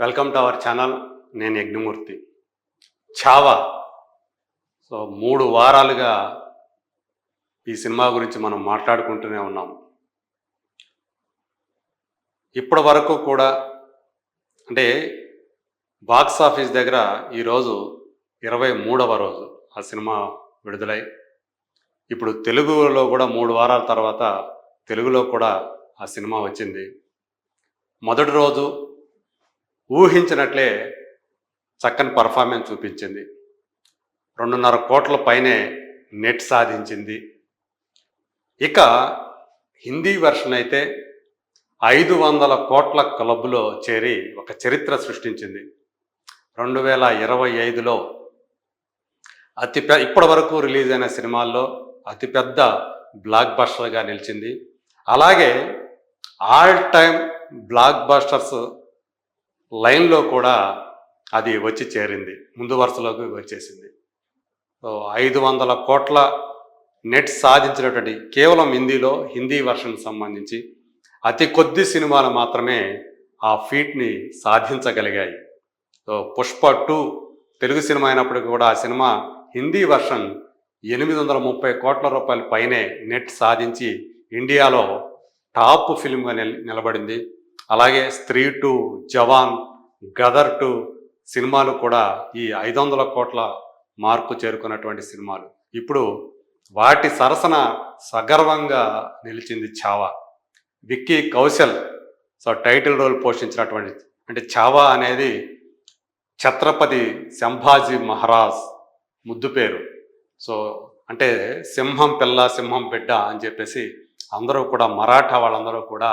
Welcome to our channel నేను Yagnamurthy. Chhaava so మూడు వారాలుగా ఈ సినిమా గురించి మనం మాట్లాడుకుంటూనే ఉన్నాం. ఇప్పటి వరకు కూడా అంటే బాక్స్ ఆఫీస్ దగ్గర ఈరోజు ఇరవై మూడవ రోజు ఆ సినిమా విడుదలై ఇప్పుడు తెలుగులో కూడా మూడు వారాల తర్వాత తెలుగులో కూడా ఆ సినిమా వచ్చింది. మొదటి రోజు ఊహించినట్లే చక్కని పర్ఫార్మెన్స్ చూపించింది. రెండున్నర కోట్ల పైనే నెట్ సాధించింది. ఇక హిందీ వెర్షన్ అయితే ఐదు వందల కోట్ల క్లబ్లో చేరి ఒక చరిత్ర సృష్టించింది. రెండు వేల ఇరవై ఐదులో అతి పె ఇప్పటి వరకు రిలీజ్ అయిన సినిమాల్లో అతిపెద్ద బ్లాక్ బస్టర్గా నిలిచింది. అలాగే ఆల్ టైమ్ బ్లాక్ బస్టర్స్ లైన్లో కూడా అది వచ్చి చేరింది. ముందు వరుసలోకి వచ్చేసింది. సో ఐదు వందల కోట్ల నెట్ సాధించినటువంటి కేవలం హిందీలో హిందీ వర్షన్ సంబంధించి అతి కొద్ది సినిమాలు మాత్రమే ఆ ఫీట్ని సాధించగలిగాయి. So Pushpa two Telugu cinema అయినప్పటికీ కూడా ఆ సినిమా హిందీ వర్షన్ ఎనిమిది వందల ముప్పై కోట్ల రూపాయల పైనే నెట్ సాధించి ఇండియాలో టాప్ ఫిల్మ్గా నిలబడింది. అలాగే స్త్రీ టు జవాన్ గదర్ టు సినిమాలు కూడా ఈ ఐదు వందల కోట్ల మార్పు చేరుకున్నటువంటి సినిమాలు. ఇప్పుడు వాటి సరసన సగర్వంగా నిలిచింది Chhaava. Vicky Kaushal so title role పోషించినటువంటి అంటే చావా అనేది ఛత్రపతి సంభాజీ మహారాజ్ ముద్దు పేరు. సో అంటే సింహం పిల్ల సింహం బిడ్డ అని చెప్పేసి అందరూ కూడా మరాఠా వాళ్ళందరూ కూడా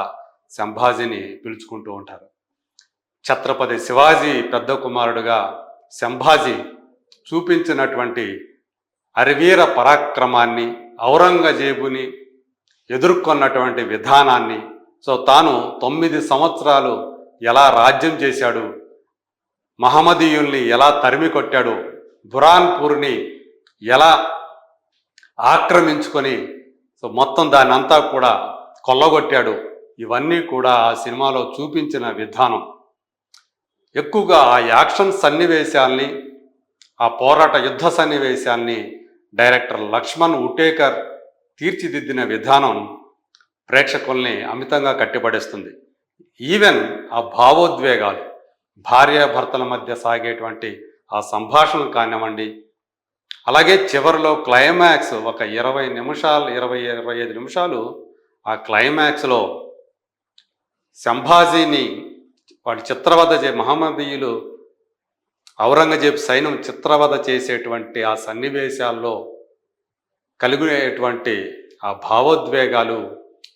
సంభాజీని పిలుచుకుంటూ ఉంటారు. ఛత్రపతి శివాజీ పెద్ద కుమారుడుగా సంభాజీ చూపించినటువంటి అరివీర పరాక్రమాన్ని ఔరంగజేబుని ఎదుర్కొన్నటువంటి విధానాన్ని సో తాను తొమ్మిది సంవత్సరాలు ఎలా రాజ్యం చేశాడు మహమ్మదీయుల్ని ఎలా తరిమి కొట్టాడు బురాన్పూర్ని ఎలా ఆక్రమించుకొని సో మొత్తం దాన్ని అంతా కూడా కొల్లగొట్టాడు. ఇవన్నీ కూడా ఆ సినిమాలో చూపించిన విధానం. ఎక్కువగా ఆ యాక్షన్ సన్నివేశాల్ని ఆ పోరాట యుద్ధ సన్నివేశాల్ని డైరెక్టర్ లక్ష్మణ్ ఉటేకర్ తీర్చిదిద్దిన విధానం ప్రేక్షకుల్ని అమితంగా కట్టిపడేస్తుంది. ఈవెన్ ఆ భావోద్వేగాలు భార్యాభర్తల మధ్య సాగేటువంటి ఆ సంభాషణలు కానివ్వండి అలాగే చివరిలో క్లైమాక్స్ ఒక ఇరవై నిమిషాలు ఇరవై ఇరవై ఐదు నిమిషాలు ఆ క్లైమాక్స్లో సంభాజీని వాటి చిత్రవద చే మహమ్మదీయులు ఔరంగజేబ్ సైన్యం చిత్రవద చేసేటువంటి ఆ సన్నివేశాల్లో కలిగేటువంటి ఆ భావోద్వేగాలు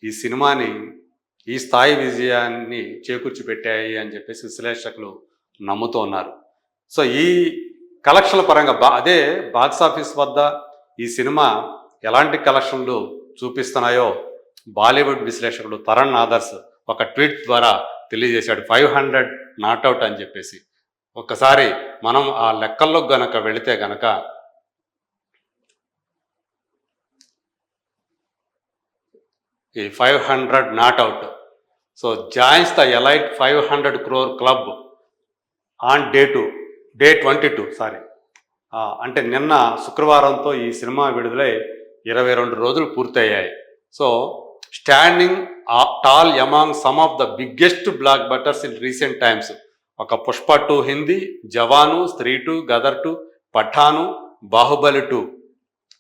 ఈ సినిమాని ఈ స్థాయి విజయాన్ని చేకూర్చిపెట్టాయి అని చెప్పేసి విశ్లేషకులు నమ్ముతూ ఉన్నారు. సో ఈ కలెక్షన్ల పరంగా బా అదే బాక్స్ ఆఫీస్ వద్ద ఈ సినిమా ఎలాంటి కలెక్షన్లు చూపిస్తున్నాయో బాలీవుడ్ విశ్లేషకుడు తరణ్ ఆదర్శ్ ఒక ట్వీట్ ద్వారా తెలియజేశాడు. ఫైవ్ హండ్రెడ్ నాట్అవుట్ అని చెప్పేసి. ఒక్కసారి మనం ఆ లెక్కల్లో గనక వెళితే గనక ఈ five hundred not out. So joins the elite five hundred crore club on day two day twenty two sorry. అంటే నిన్న శుక్రవారంతో ఈ సినిమా విడుదలై ఇరవై రెండు రోజులు పూర్తయ్యాయి. So standing tall among some of the biggest blockbusters in recent times ఒక Pushpa two Hindi Jawan Stree two Gadar two Pathaan Baahubali two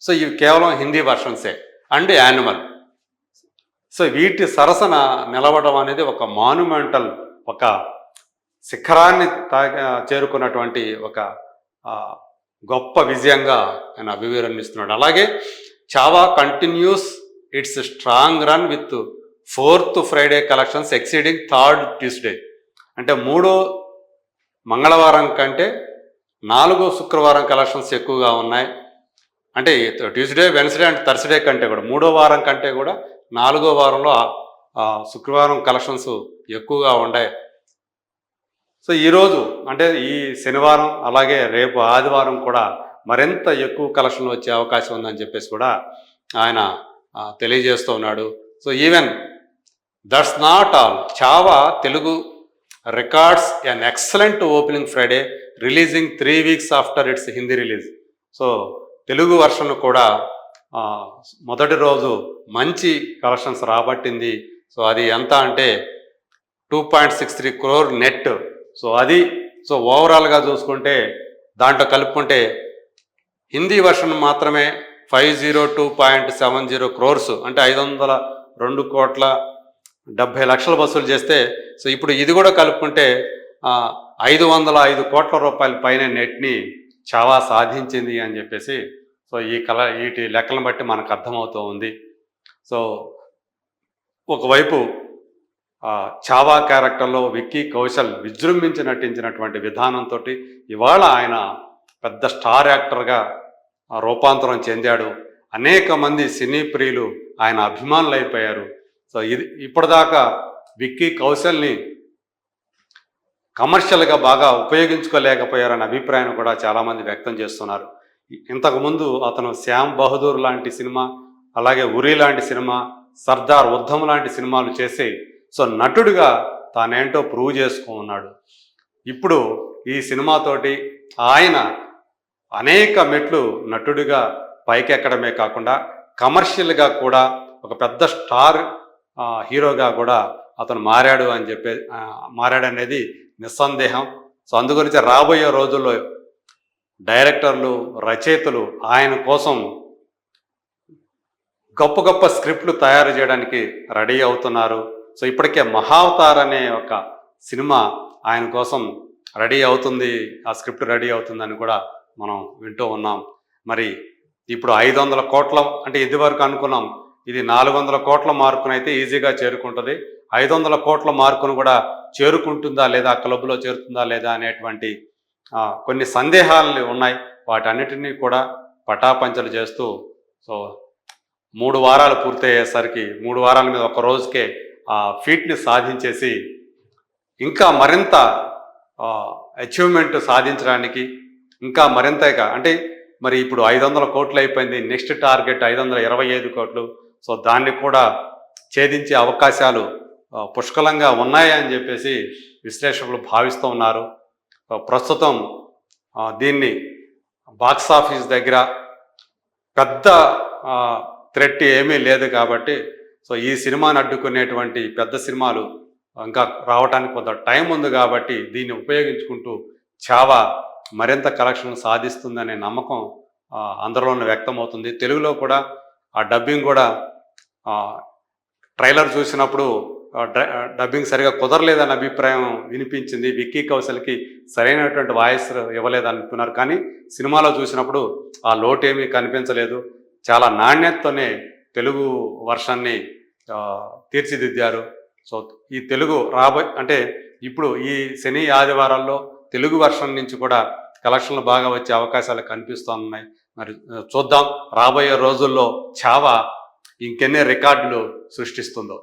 so ఇవి కేవలం హిందీ వర్షన్సే అండ్ యానిమల్. సో వీటి సరసన నిలవడం అనేది ఒక మాన్యుమెంటల్ ఒక శిఖరాన్ని చేరుకున్నటువంటి ఒక గొప్ప విజయంగా ఆయన అభివర్ణిస్తున్నాడు. అలాగే Chhaava continues its strong run with fourth Friday collections exceeding third Tuesday అంటే మూడో మంగళవారం కంటే నాలుగో శుక్రవారం కలెక్షన్స్ ఎక్కువగా ఉన్నాయి. అంటే ట్యూస్డే వెన్స్డే అండ్ థర్స్డే కంటే కూడా మూడో వారం కంటే కూడా నాలుగో వారంలో శుక్రవారం కలెక్షన్స్ ఎక్కువగా ఉన్నాయి. సో ఈరోజు అంటే ఈ శనివారం అలాగే రేపు ఆదివారం కూడా మరింత ఎక్కువ కలెక్షన్లు వచ్చే అవకాశం ఉందని చెప్పేసి కూడా ఆయన తెలియజేస్తూ ఉన్నాడు. So even that's not all Chhaava Telugu records on excellent opening Friday releasing three weeks after its Hindi release so Telugu version కూడా మొదటి రోజు మంచి కలెక్షన్స్ రాబట్టింది. సో అది ఎంత అంటే two point six three crore net so అది so ఓవరాల్గా చూసుకుంటే దాంట్లో కలుపుకుంటే హిందీ వర్షన్ మాత్రమే five zero two point seven zero crores అంటే ఐదు వందల రెండు కోట్ల డెబ్భై లక్షల వసూలు చేస్తే సో ఇప్పుడు ఇది కూడా కలుపుకుంటే ఐదు వందల ఐదు కోట్ల రూపాయల పైన నెట్ని చావా సాధించింది అని చెప్పేసి సో ఈ కళ వీటి లెక్కలను బట్టి మనకు అర్థమవుతూ ఉంది. సో ఒకవైపు చావా క్యారెక్టర్లో విక్కీ కౌశల్ విజృంభించి నటించినటువంటి విధానంతో ఇవాళ ఆయన పెద్ద స్టార్ యాక్టర్గా రూపాంతరం చెందాడు. అనేక మంది సినీ ప్రియులు ఆయన అభిమానులు అయిపోయారు సో ఇది ఇప్పటిదాకా విక్కీ కౌశల్ని కమర్షియల్గా బాగా ఉపయోగించుకోలేకపోయారనే అభిప్రాయం కూడా చాలామంది వ్యక్తం చేస్తున్నారు. ఇంతకుముందు అతను శ్యామ్ బహదూర్ లాంటి సినిమా అలాగే ఉరి లాంటి సినిమా సర్దార్ ఉద్ధం లాంటి సినిమాలు చేసి సో నటుడిగా తానేంటో ప్రూవ్ చేసుకున్నాడు. ఇప్పుడు ఈ సినిమాతోటి ఆయన అనేక మెట్లు నటుడిగా పైకెక్కడమే కాకుండా కమర్షియల్గా కూడా ఒక పెద్ద స్టార్ హీరోగా కూడా అతను మారాడు అని చెప్పే మారాడనేది మారాడు అనేది నిస్సందేహం. సో అందుగురించి రాబోయే రోజుల్లో డైరెక్టర్లు రచయితలు ఆయన కోసం గొప్ప గొప్ప స్క్రిప్ట్లు తయారు చేయడానికి రెడీ అవుతున్నారు. సో ఇప్పటికే మహావతార్ అనే ఒక సినిమా ఆయన కోసం రెడీ అవుతుంది. ఆ స్క్రిప్ట్ రెడీ అవుతుందని కూడా మనం వింటూ ఉన్నాం. మరి ఇప్పుడు ఐదు వందల కోట్ల అంటే ఇదివరకు అనుకున్నాం. ఇది నాలుగు వందల కోట్ల మార్కునైతే ఈజీగా చేరుకుంటుంది. ఐదు వందల కోట్ల మార్కును కూడా చేరుకుంటుందా లేదా క్లబ్లో చేరుతుందా లేదా అనేటువంటి కొన్ని సందేహాలు ఉన్నాయి. వాటన్నిటినీ కూడా పటాపంచలు చేస్తూ సో మూడు వారాలు పూర్తయ్యేసరికి మూడు వారాల మీద ఒక రోజుకే ఆ ఫీట్ని సాధించేసి ఇంకా మరింత అచీవ్మెంట్ సాధించడానికి ఇంకా మరింతగా అంటే మరి ఇప్పుడు ఐదు వందల కోట్లు అయిపోయింది నెక్స్ట్ టార్గెట్ ఐదు వందల ఇరవై ఐదు కోట్లు. సో దాన్ని కూడా ఛేదించే అవకాశాలు పుష్కలంగా ఉన్నాయని చెప్పేసి విశ్లేషకులు భావిస్తూ ఉన్నారు. ప్రస్తుతం దీన్ని బాక్స్ ఆఫీస్ దగ్గర పెద్ద థ్రెట్ ఏమీ లేదు కాబట్టి సో ఈ సినిమాని అడ్డుకునేటువంటి పెద్ద సినిమాలు ఇంకా రావడానికి కొంత టైం ఉంది కాబట్టి దీన్ని ఉపయోగించుకుంటూ చావా మరింత కలెక్షన్ సాధిస్తుందనే నమ్మకం అందరిలోనే వ్యక్తమవుతుంది. తెలుగులో కూడా ఆ డబ్బింగ్ కూడా ట్రైలర్ చూసినప్పుడు డ- డబ్బింగ్ సరిగా కుదరలేదన్న అభిప్రాయం వినిపించింది. విక్కీ కౌశల్కి సరైనటువంటి వాయిస్ ఇవ్వలేదనుకున్నారు కానీ సినిమాలో చూసినప్పుడు ఆ లోటు ఏమీ కనిపించలేదు. చాలా నాణ్యతతోనే తెలుగు వర్షాన్ని తీర్చిదిద్దారు. సో ఈ తెలుగు రాబోయే అంటే ఇప్పుడు ఈ శని ఆదివారాల్లో తెలుగు వర్షన్ నుంచి కూడా కలెక్షన్లు బాగా వచ్చే అవకాశాలు కనిపిస్తున్నాయి. మరి చూద్దాం. రాబోయే రోజుల్లో చావా ఇంకెన్ని రికార్డులు సృష్టిస్తుందో.